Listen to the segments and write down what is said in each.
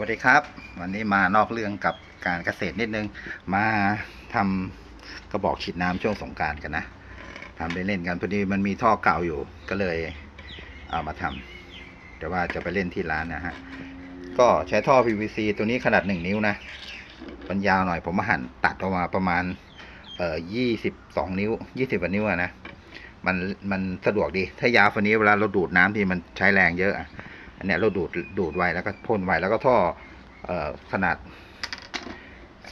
วัสดีครับ วันนี้มานอกเรื่องกับการเกษตรนิดนึง มาทำกระบอกฉีดน้ำช่วงสงการกันนะทำเล่นๆกันพอดีมันมีท่อเก่าอยู่ก็เลยเอามาทำแต่ว่าจะไปเล่นที่ร้านนะฮะก็ใช้ท่อ PVC ตัวนี้ขนาดหนึ่งนิ้วนะมันยาวหน่อยผมมาหั่นตัดออกมาประมาณเอ่อยี่สิบสองนิ้วยี่สิบกว่านิ้วอะนะมันมันสะดวกดีถ้ายาวฟันนี้เวลาเราดูดน้ำที่มันใช้แรงเยอะ อันเนี้ยเราดูดดูดไว้แล้วก็พ่นไว้แล้วก็ท่อออขนาด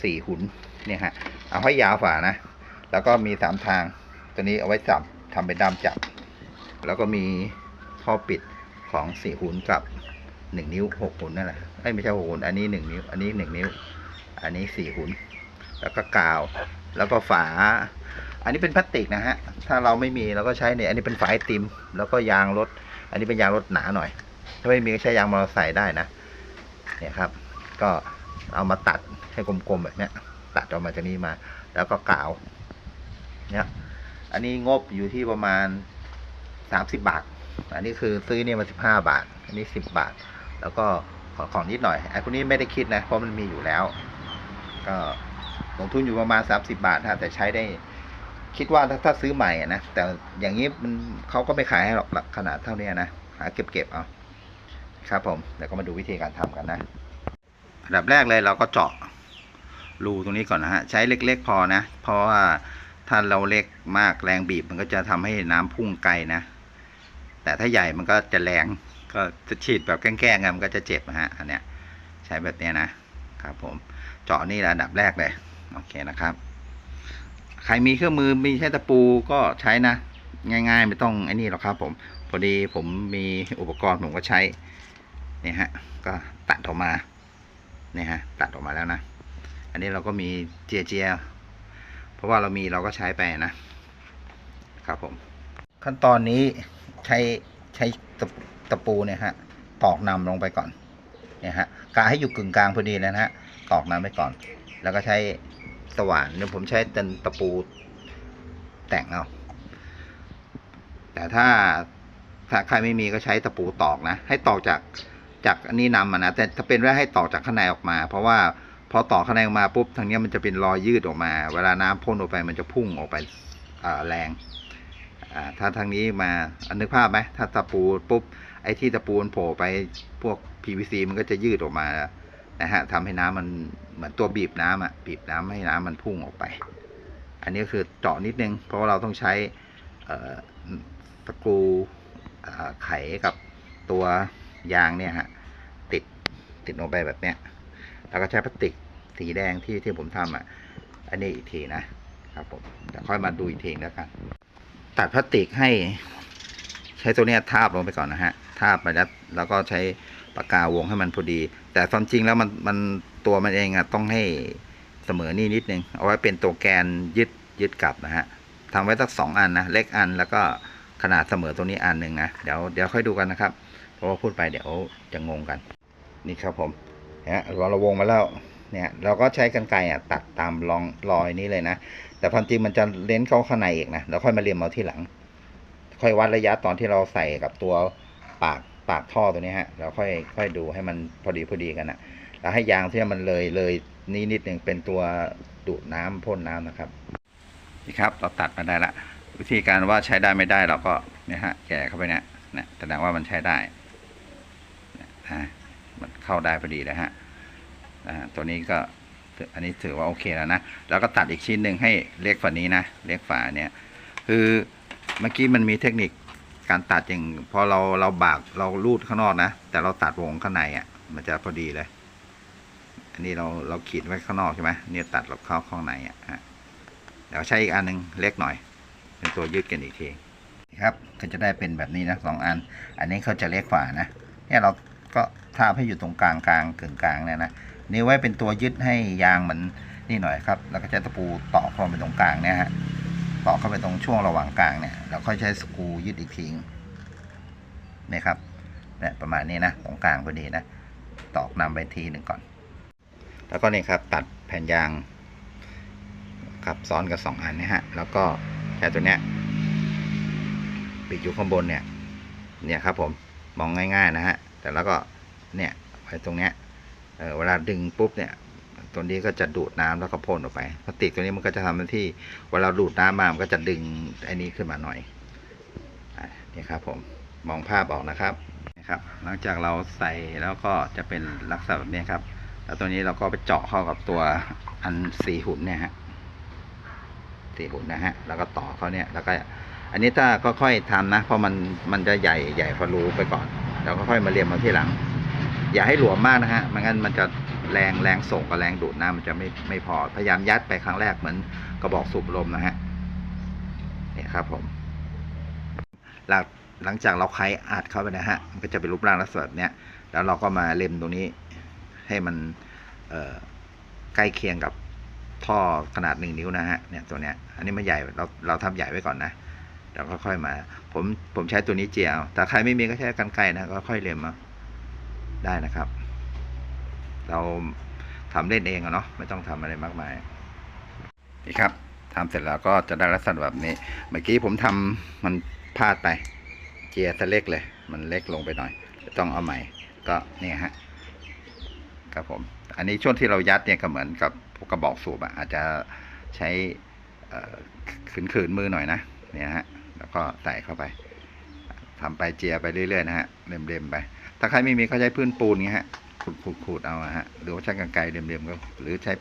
สี่หุนเนี่ยฮะเอาให้ยาวฝานะ แล้วก็มีสามทางตัวนี้เอาไว้จับทำเป็นด้ามจับ แล้วก็มีท่อปิดของสี่หุนกับหนึ่งนิ้วหกหุนนั่นแหละเอ้ยไม่ใช่หกหุนอันนี้หนึ่งนิ้ว อันนี้หนึ่งนิ้ว อันนี้สี่หุน แล้วก็กาว แล้วก็ฝา อันนี้เป็นพลาสติกนะฮะ ถ้าเราไม่มีเราก็ใช้เนี่ยอันนี้เป็นฝาไอติม แล้วก็ยางรถ อันนี้เป็นยางรถหนาหน่อย ถ้าไม่มีก็ใช้ยางมอเตอร์ไซค์ได้นะเนี่ยครับ ก็เอามาตัดให้กลมๆแบบนี้ตัดออกมาจากนี้มา แล้วก็กาวเนี่ยอันนี้งบอยู่ที่ประมาณสามสิบบาท อันนี้คือซื้อเนี่ยมาสิบห้าบาท อันนี้สิบบาท แล้วก็ขอของนิดหน่อยไอ้พวกนี้ไม่ได้คิดนะ เพราะมันมีอยู่แล้ว ก็ลงทุนอยู่ประมาณสามสิบาทฮะแต่ใช้ได้ คิดว่าถ้าถ้าซื้อใหม่นะ แต่อย่างนี้มันเขาก็ไม่ขายให้หรอกขนาดเท่านี้นะ หาเก็บเก็บเอา ครับผมเดี๋ยวก็มาดูวิธีการทำกันนะอันดับแรกเลยเราก็เจาะรูตรงนี้ก่อนนะฮะใช้เล็ก ๆ พอนะ เพราะว่าถ้าเราเล็กมากแรงบีบมันก็จะทำให้น้ำพุ่งไกลนะ แต่ถ้าใหญ่มันก็จะแรงก็จะฉีดแบบแกล้งๆกันมันก็จะเจ็บนะฮะอันเนี้ยใช้แบบเนี้ยนะครับผมเจาะนี่อันดับแรกเลยโอเคนะครับ ใครมีเครื่องมือมีใช้ตะปูก็ใช้นะ ง่าย ๆ ไม่ต้องไอ้นี่หรอกครับผมพอดีผมมีอุปกรณ์ผมก็ใช้ เนี่ยฮะก็ตัดออกมาเนี่ยฮะตัดออกมาแล้วนะ อันนี้เราก็มีเจียเจียเพราะว่าเรามีเราก็ใช้ไปนะครับผม ขั้นตอนนี้ใช้ใช้ตะตะปูเนี่ยฮะตอกนำลงไปก่อนเนี่ยฮะกาให้อยู่กึ่งกลางพอดีเลยนะฮะตอกน้ำไปก่อน แล้วก็ใช้สว่านเนี่ยผมใช้เป็นตะปูแต่งเอาแต่ถ้าถ้าใครไม่มีก็ใช้ตะปูตอกนะ ให้ตอกจาก จากอันนี้นำมานะแต่ถ้าเป็นว่ให้ต่อจากข้างในออกมา เพราะว่าพอต่อข้างในออกมาปุ๊บทางนี้มันจะเป็นรอยยืดออกมา เวลาน้ำพ่นออกไปมันจะพุ่งออกไปแรงถ้าทางนี้มาอันนึกภาพไหมถ้าตะปูปุ๊บไอ้ที่ตะปูนโผล่ไปพวก PVC มันก็จะยืดออกมานะฮะทำให้น้ำมันเหมือนตัวบีบน้ำอะบีบน้ำให้น้ำมันพุ่งออกไป อันนี้คือเจาะนิดนึง เพราะว่าเราต้องใช้ตะกรูไขกับตัว ยางเนี่ยฮะติดติดลงไปแบบเนี้ยแล้วก็ใช้พลาสติกสีแดงที่ที่ผมทำอะ อันนี้อีกทีนะครับผมแต่ค่อยมาดูอีกทีแล้วกัน ตัดพลาสติกให้ ใช้ตัวเนี้ยทาบลงไปก่อนนะฮะทาบไปแล้วแล้วก็ใช้ปากกาวงให้มันพอดี แต่ความจริงแล้วมันมันตัวมันเองอะต้องให้เสมอนี่นิดนึงเอาไว้เป็นตัวแกนยึดยึดกลับนะฮะทำไว้สักสองอันนะเล็กอันแล้วก็ขนาดเสมอตรงนี้อันหนึ่งนะเดี๋ยวเดี๋ยวค่อยดูกันนะครับ ว่าพูดไปเดี๋ยวจะงงกัน นี่ครับผมเนี่ยเราราวงมาแล้วเนี่ยเราก็ใช้กันไกรอะตัดตามรองรอยนี้เลยนะ แต่ความจริงมันจะเล้นเข้าข้างในอีกนะเราค่อยมาเรียมเอาที่หลัง ค่อยวัดระยะตอนที่เราใส่กับตัวปากปากท่อตัวนี้ฮะเราค่อยค่อยดูให้มันพอดีพอดีกันนะแล้วให้ยางที่มันเลยเลยนี่นิดหนึ่งเป็นตัวดูดน้ำพ่นน้ำนะครับนี่ครับเราตัดมาได้ละวิธีการว่าใช้ได้ไม่ได้เราก็เนี่ยฮะแกะเข้าไปเนี่ยนะแสดงว่ามันใช้ได้ นะมันเข้าได้พอดีนะฮะอ่าตัวนี้ก็อันนี้ถือว่าโอเคแล้วนะ แล้วก็ตัดอีกชิ้นหนึ่งให้เล็กฝานี้นะ เล็กฝาเนี่ย คือเมื่อกี้มันมีเทคนิคการตัดอย่างพอเราเราบากเราลูดข้างนอกนะ แต่เราตัดวงข้างในอะ มันจะพอดีเลย อันนี้เราเราขีดไว้ข้างนอกใช่ไหมเนี่ยตัดเราเข้าข้างในอะฮะเดี๋ยวใช้อีกอันหนึ่งเล็กหน่อย เป็นตัวยืดกันอีกทีครับก็จะได้เป็นแบบนี้นะสองอัน อันนี้เขาจะเล็กกว่านะเนี่ยเรา ก็ทาบให้อยู่ตรงกลางกลางกึ่งกลางเนี่ยนะนี่ไว้เป็นตัวยึดให้ยางเหมันนี่หน่อยครับ แล้วก็ใช้ตะปูตอกเข้าไปตรงกลางเนี่ยฮะตอกเข้าไปตรงช่วงระหว่างกลางเนี่ยเราค่อยใช้สกรูยึดอีกทีเนี่ยครับเนี่ยประมาณนี้นะตรงกลางพอดีนะตอกนำไปทีหนึ่งก่อน แล้วก็นี่ครับตัดแผ่นยางครับซ้อนกับสองอันนะฮะ แล้วก็ใช้ตัวเนี้ยปิดอยู่ข้างบนเนี่ย เนี่ยครับผมมองง่ายๆนะฮะ แต่แล้วก็เนี่ยไว้ตรงเนี้ยเออเวลาดึงปุ๊บเนี่ยตัวนี้ก็จะดูดน้ำแล้วก็พ่นออกไปพลาสติกตัวนี้มันก็จะทำหน้าที่เวลาดูดน้ำมามันก็จะดึงไอ้นี้ขึ้นมาหน่อยอนี่ครับผมมองภาพออกนะครับนะครับ หลังจากเราใส่แล้วก็จะเป็นลักษณะแบบนี้ครับ แล้วตัวนี้เราก็ไปเจาะเข้ากับตัวอันสีหุ่นเนี่ยฮะสีหุ่นนะฮะแล้วก็ต่อเขาเนี่ยแล้วก็อันนี้ถ้าก็ค่อยทำนะ เพราะมันมันจะใหญ่ใหญ่ฟารูไปก่อน แล้วก็ค่อยมาเรียมมาที่หลัง อย่าให้หลวมมากนะฮะไม่งั้นมันจะแรงแรงส่งกับแรงดูดน้ำมันจะไม่ไม่พอพยายามยัดไปครั้งแรกเหมือนกระบอกสูบลมนะฮะเนี่ยครับผม หลังหลังจากเราไขอัดเข้าไปนะฮะมันก็จะเป็นรูปร่างลักษณะเนี้ยแล้วเราก็มาเล็มตรงนี้ให้มันเอใกล้เคียงกับท่อขนาดหนึ่งนิ้วนะฮะเนี่ยตัวเนี้ยอันนี้มันใหญ่เราเราทำใหญ่ไว้ก่อนนะ เดี๋ยวก็ค่อยมา ผมผมใช้ตัวนี้เจียวแต่ใครไม่มีก็ใช้กันไกรนะก็ค่อยเล็มเอาได้นะครับ เราทำเล่นเองอะเนาะไม่ต้องทำอะไรมากมายนี่ครับทำเสร็จแล้วก็จะได้ลักษณะแบบนี้ เมื่อกี้ผมทำมันพลาดไป เจียซะเล็กเลย มันเล็กลงไปหน่อย ต้องเอาใหม่ ก็เนี่ยฮะครับผม อันนี้ช่วงที่เรายัดเนี่ยก็เหมือนกับกระบอกสูบอะอาจจะใช้ขืนขืนๆมือหน่อยนะเนี่ยฮะ แล้วก็ใส่เข้าไปทำไปเจียไปเรื่อยๆนะฮะเล็มๆไป ถ้าใครไม่มีก็ใช้พื้นปูนเงี้ยฮะขูดขูดขูดเอาฮะหรือว่าใช้กรรไกรเล็มๆก็หรือใช้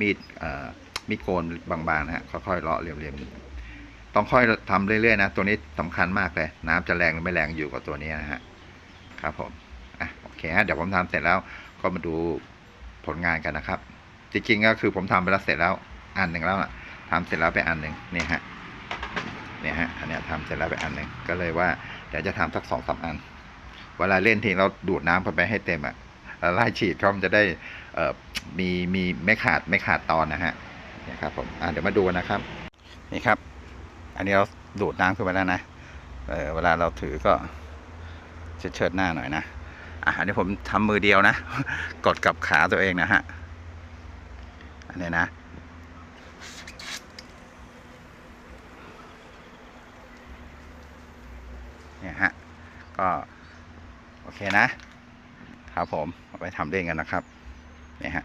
มีดเอ่อมีดโกนบางๆนะฮะค่อยๆเลาะเล็มๆต้องค่อยทำเรื่อยๆนะตัวนี้สำคัญมากเลย น้ำจะแรงหรือไม่แรงอยู่กับตัวนี้นะฮะครับผมอะโอเคฮะเดี๋ยวผมทำเสร็จแล้วก็มาดูผลงานกันนะครับ จริงๆก็คือผมทำไปแล้วเสร็จแล้วอันหนึ่งแล้วอะทำเสร็จแล้วไปอันหนึ่งนี่ฮะ เนี่ยฮะอันนี้ทำเสร็จแล้วไปอันหนึ่งก็เลยว่าเดี๋ยวจะทำสักสองสามอัน เวลาเล่นทีเราดูดน้ำเข้าไปให้เต็มอะแล้วไล่ฉีดเขามันจะได้เอ่อมีมีไม่ขาดไม่ขาดตอนนะฮะนี่ครับผมอะเดี๋ยวมาดูนะครับ นี่ครับ อันนี้เราดูดน้ำขึ้นไปแล้วนะเออเวลาเราถือก็เชิดเชิดหน้าหน่อยนะอะอันนี้ผมทำมือเดียวนะ กดกับขาตัวเองนะฮะอันนี้นะ เนี่ยฮะ ก็โอเคนะ ครับผมเอาไปทำเล่นกันนะครับเนี่ยฮะ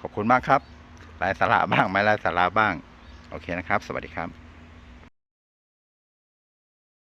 ขอบคุณมากครับลายสาระบ้างไม่ลายสาระบ้าง โอเคนะครับ สวัสดีครับ